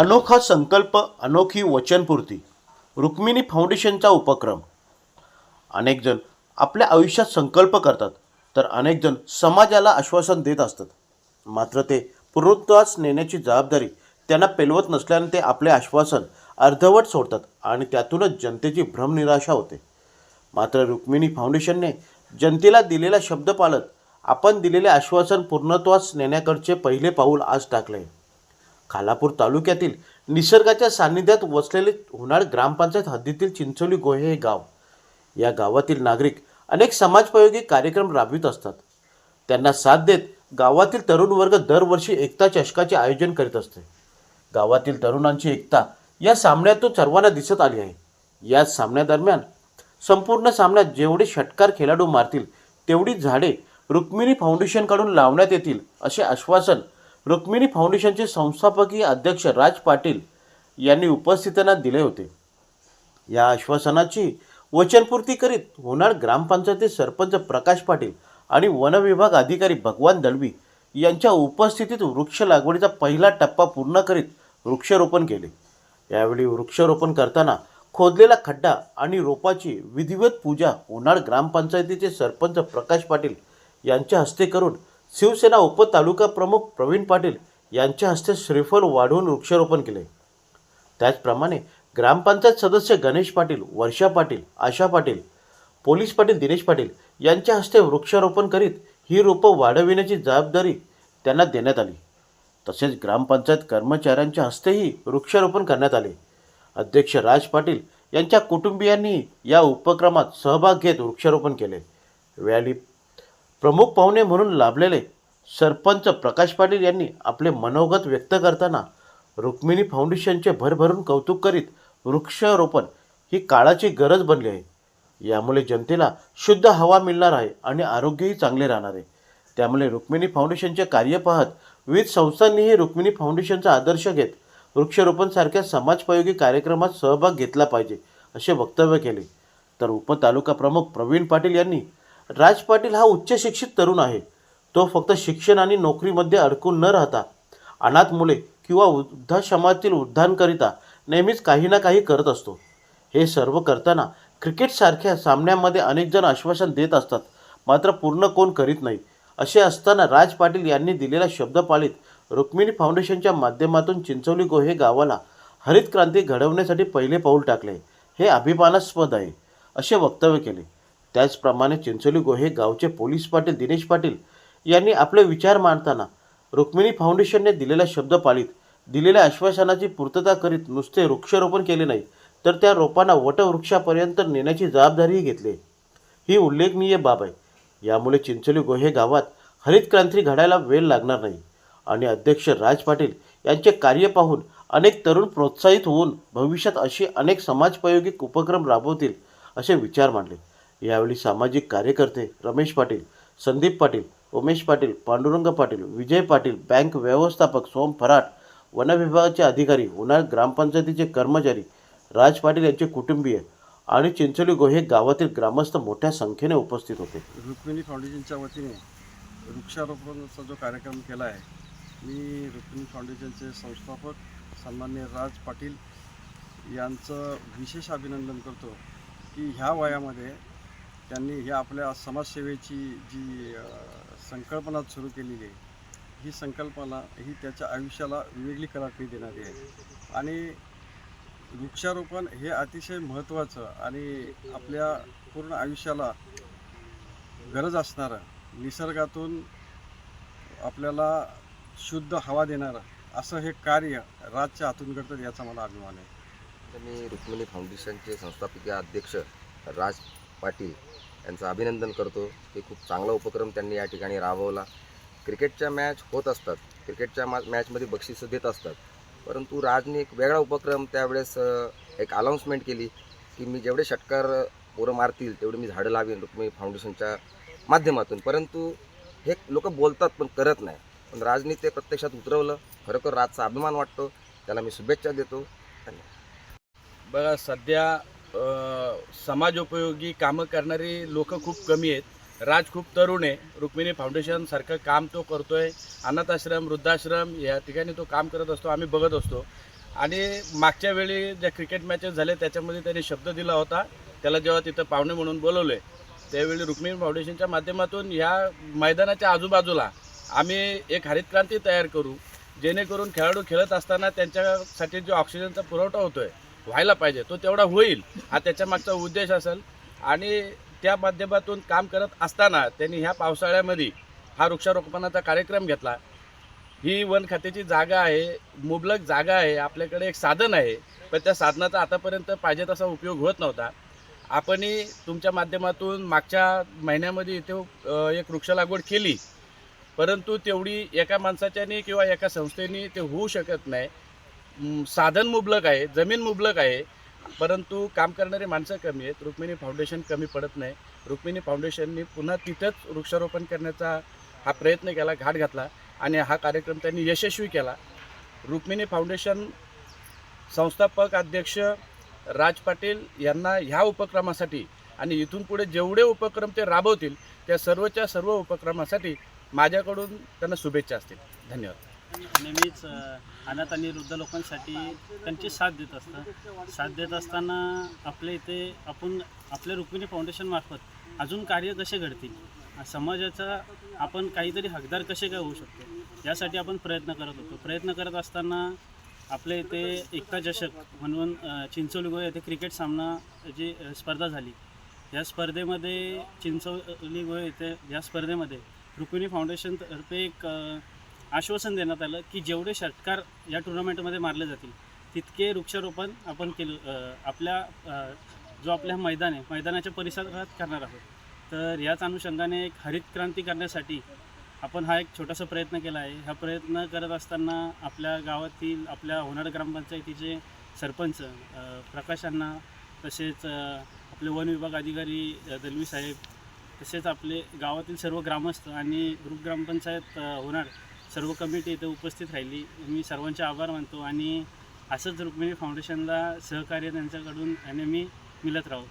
अनोखा संकल्प अनोखी वचनपूर्ती रुक्मिणी फाउंडेशनचा उपक्रम. अनेकजण आपल्या आयुष्यात संकल्प करतात तर अनेकजण समाजाला आश्वासन देत असतात. मात्र ते पूर्णत्वास नेण्याची जबाबदारी त्यांना पेलवत नसल्याने ते आपले आश्वासन अर्धवट सोडतात आणि त्यातूनच जनतेची भ्रमनिराशा होते. मात्र रुक्मिणी फाउंडेशनने जनतेला दिलेला शब्द पाळत आपण दिलेले आश्वासन पूर्णत्वास नेण्याकडचे पहिले पाऊल आज टाकले. खालापूर तालुक्यातील निसर्गाच्या सान्निध्यात वसलेले होणार ग्रामपंचायत हद्दीतील चिंचोली गोहे हे गाव. या गावातील नागरिक अनेक समाजपयोगी कार्यक्रम राबवित असतात. त्यांना साथ देत गावातील तरुण वर्ग दरवर्षी एकता चषकाचे आयोजन करीत असते. गावातील तरुणांची एकता या सामन्यातून सर्वांना दिसत आली आहे. या सामन्यादरम्यान संपूर्ण सामन्यात जेवढे षटकार खेळाडू मारतील तेवढी झाडे रुक्मिणी फाउंडेशनकडून लावण्यात येतील असे आश्वासन रुक्मिणी फाउंडेशनचे संस्थापकीय अध्यक्ष राज पाटील यांनी उपस्थितांना दिले होते. या आश्वासनाची वचनपूर्ती करीत होणार ग्रामपंचायतीचे सरपंच प्रकाश पाटील आणि वनविभाग अधिकारी भगवान दळवी यांच्या उपस्थितीत वृक्ष लागवडीचा पहिला टप्पा पूर्ण करीत वृक्षारोपण केले. यावेळी वृक्षारोपण करताना खोदलेला खड्डा आणि रोपाची विधिवत पूजा होणार ग्रामपंचायतीचे सरपंच प्रकाश पाटील यांच्या हस्ते करून शिवसेना उपतालुका प्रमुख प्रवीण पाटील यांच्या हस्ते श्रीफल वाढवून वृक्षारोपण केले. त्याचप्रमाणे ग्रामपंचायत सदस्य गणेश पाटील वर्षा पाटील आशा पाटील पोलीस पाटील दिनेश पाटील यांच्या हस्ते वृक्षारोपण करीत ही रोपं वाढविण्याची जबाबदारी त्यांना देण्यात आली. तसेच ग्रामपंचायत कर्मचाऱ्यांच्या हस्तेही वृक्षारोपण करण्यात आले. अध्यक्ष राज पाटील यांच्या कुटुंबियांनी या उपक्रमात सहभाग घेत वृक्षारोपण केले. व्याली प्रमुख पाहुणे म्हणून लाभलेले सरपंच प्रकाश पाटील यांनी आपले मनोगत व्यक्त करताना रुक्मिणी फाउंडेशनचे भरभरून कौतुक करीत वृक्षारोपण ही काळाची गरज बनली आहे. यामुळे जनतेला शुद्ध हवा मिळणार आहे आणि आरोग्यही चांगले राहणार आहे. त्यामुळे रुक्मिणी फाउंडेशनचे कार्य पाहत विविध संस्थांनीही रुक्मिणी फाउंडेशनचा आदर्श घेत वृक्षारोपणसारख्या समाजपयोगी कार्यक्रमात सहभाग घेतला पाहिजे असे वक्तव्य केले. तर उपतालुका प्रमुख प्रवीण पाटील यांनी राज पाटील हा उच्च शिक्षित तरुण आहे. तो फक्त शिक्षण आणि नोकरीमध्ये अडकून न राहता अनाथ मुले किंवा वृद्धाश्रमातील वृद्धांकरिता नेहमीच काही ना काही करत असतो. हे सर्व करताना क्रिकेटसारख्या सामन्यामध्ये अनेक जण आश्वासन देत असतात मात्र पूर्ण कोण करीत नाही. असे असताना राज पाटील यांनी दिलेला शब्दपाळीत रुक्मिणी फाउंडेशनच्या माध्यमातून चिंचोली गोहे गावाला हरित क्रांती घडवण्यासाठी पहिले पाऊल टाकले. हे अभिमानास्पद आहे असे वक्तव्य केले. त्याचप्रमाणे चिंचोली गोहे गावचे पोलीस पाटील दिनेश पाटील यांनी आपले विचार मांडताना रुक्मिणी फाउंडेशनने दिलेला शब्द पाळीत दिलेल्या आश्वासनाची पूर्तता करीत नुसते वृक्षारोपण केले नाही तर त्या रोपांना वटवृक्षापर्यंत नेण्याची जबाबदारीही घेतली. ही उल्लेखनीय बाब आहे. यामुळे चिंचोली गोहे गावात हरित क्रांती घडायला वेळ लागणार नाही. आणि अध्यक्ष राज पाटील यांचे कार्य पाहून अनेक तरुण प्रोत्साहित होऊन भविष्यात असे अनेक समाजोपयोगी उपक्रम राबवतील असे विचार मांडले. यावेळी सामाजिक कार्यकर्ते रमेश पाटील संदीप पाटील उमेश पाटील पांडुरंग पाटील विजय पाटील बँक व्यवस्थापक सोम फराट वनविभागाचे अधिकारी उन्हाळ ग्रामपंचायतीचे कर्मचारी राज पाटील यांचे कुटुंबीय आणि चिंचोली गोहे गावातील ग्रामस्थ मोठ्या संख्येने उपस्थित होते. रुक्मिणी फाउंडेशनच्या वतीने वृक्षारोपणाचा जो कार्यक्रम केला आहे मी रुक्मिणी फाउंडेशनचे संस्थापक सन्मान्य राज पाटील यांचं विशेष अभिनंदन करतो की ह्या वयामध्ये त्यांनी ह्या आपल्या समाजसेवेची जी संकल्पना सुरू केलेली आहे ही संकल्पना ही त्याच्या आयुष्याला वेगळी कलाटणी देणारी आहे. आणि वृक्षारोपण हे अतिशय महत्त्वाचं आणि आपल्या पूर्ण आयुष्याला गरज असणारं निसर्गातून आपल्याला शुद्ध हवा देणारं असं हे कार्य राजच्या हातून करतात याचा मला अभिमान आहे. मी रुक्मिणी फाउंडेशनचे संस्थापकीय अध्यक्ष राज पाटील यांचं अभिनंदन करतो. की खूप चांगला उपक्रम त्यांनी या ठिकाणी राबवला. क्रिकेटच्या मॅच होत असतात. क्रिकेटच्या मा मॅचमध्ये बक्षिसं देत असतात. परंतु राजने एक वेगळा उपक्रम त्यावेळेस एक अनाऊन्समेंट केली की मी जेवढे षटकार पोरं मारतील तेवढे मी झाडं लावेन रुक्मी फाउंडेशनच्या माध्यमातून. परंतु हे लोक बोलतात पण करत नाही. पण राजनी ते प्रत्यक्षात उतरवलं. खरोखर राजचा अभिमान वाटतो. त्याला मी शुभेच्छा देतो. बघा सध्या समाजोपयोगी कामं करणारी लोक खूप कमी आहेत. राज खूप तरुण आहे. रुक्मिणी फाउंडेशनसारखं काम तो करतो आहे अनाथाश्रम वृद्धाश्रम या ठिकाणी तो काम करत असतो आम्ही बघत असतो. आणि मागच्या वेळी ज्या क्रिकेट मॅचेस झाले त्याच्यामध्ये त्यांनी शब्द दिला होता. त्याला जेव्हा तिथं पाहुणे म्हणून बोलवले त्यावेळी रुक्मिणी फाउंडेशनच्या माध्यमातून ह्या मैदानाच्या आजूबाजूला आम्ही एक हरित क्रांती तयार करू. जेणेकरून खेळाडू खेळत असताना त्यांच्यासाठी जो ऑक्सिजनचा पुरवठा होतो आहे व्हायला पाहिजे तो तेवढा होईल. हा त्याच्या मागचा उद्देश असेल. आणि त्या माध्यमातून काम करत असताना त्यांनी ह्या पावसाळ्यामध्ये हा वृक्षारोपणाचा कार्यक्रम घेतला. ही वन खात्याची जागा आहे मुबलक जागा आहे आपल्याकडे एक साधन आहे. पण त्या साधनाचा आतापर्यंत पाहिजे तसा उपयोग होत नव्हता. आपणही तुमच्या माध्यमातून मागच्या महिन्यामध्ये इथे एक वृक्ष लागवड केली. परंतु तेवढी एका माणसाच्याने किंवा एका संस्थेने ते होऊ शकत नाही. साधन मुबलक आहे जमीन मुबलक आहे परंतु काम करणारे माणसं कमी आहेत. रुक्मिणी फाउंडेशन कमी पडत नाही. रुक्मिणी फाउंडेशननी पुन्हा तिथंच वृक्षारोपण करण्याचा हा प्रयत्न केला घाट घातला आणि हा कार्यक्रम त्यांनी यशस्वी केला. रुक्मिणी फाउंडेशन संस्थापक अध्यक्ष राज पाटील यांना ह्या उपक्रमासाठी आणि इथून पुढे जेवढे उपक्रम ते राबवतील त्या सर्वच्या सर्व उपक्रमासाठी माझ्याकडून त्यांना शुभेच्छा असतील. धन्यवाद. नेहमीच अनाथ आणि वृद्ध लोकांसाठी त्यांची साथ देत असतं साथ देत असताना आपल्या इथे आपण आपल्या रुक्मिणी फाउंडेशनमार्फत अजून कार्य कसे घडतील? समाजाचा आपण काहीतरी हकदार कसे काय होऊ शकतो? यासाठी आपण प्रयत्न करत होतो. प्रयत्न करत असताना आपल्या इथे एकता चषक म्हणून अ, येथे क्रिकेट सामना जी स्पर्धा झाली. या स्पर्धेमध्ये चिंचोली गोवा येथे या स्पर्धेमध्ये रुक्मिणी फाउंडेशनतर्फे एक आश्वासन देण्यात आलं की जेवढे षटकार या टुर्नामेंटमध्ये मारले जातील तितके वृक्षारोपण आपण केलं आपल्या जो आपल्या मैदान आहे मैदानाच्या परिसरात करणार आहोत. तर याच अनुषंगाने एक हरित क्रांती करण्यासाठी आपण हा एक छोटासा प्रयत्न केला आहे. हा प्रयत्न करत असताना आपल्या गावातील आपल्या होणार ग्रामपंचायतीचे सरपंच प्रकाशांना तसेच आपले वन विभाग अधिकारी दलवी साहेब तसेच आपले गावातील सर्व ग्रामस्थ आणि ग्रुप ग्रामपंचायत होणार सर्व कमिटी इथं उपस्थित राहिली. मी सर्वांचे आभार मानतो आणि असंच रुक्मिणी फाउंडेशनला सहकार्य त्यांच्याकडून आणि मी मिळत राहू.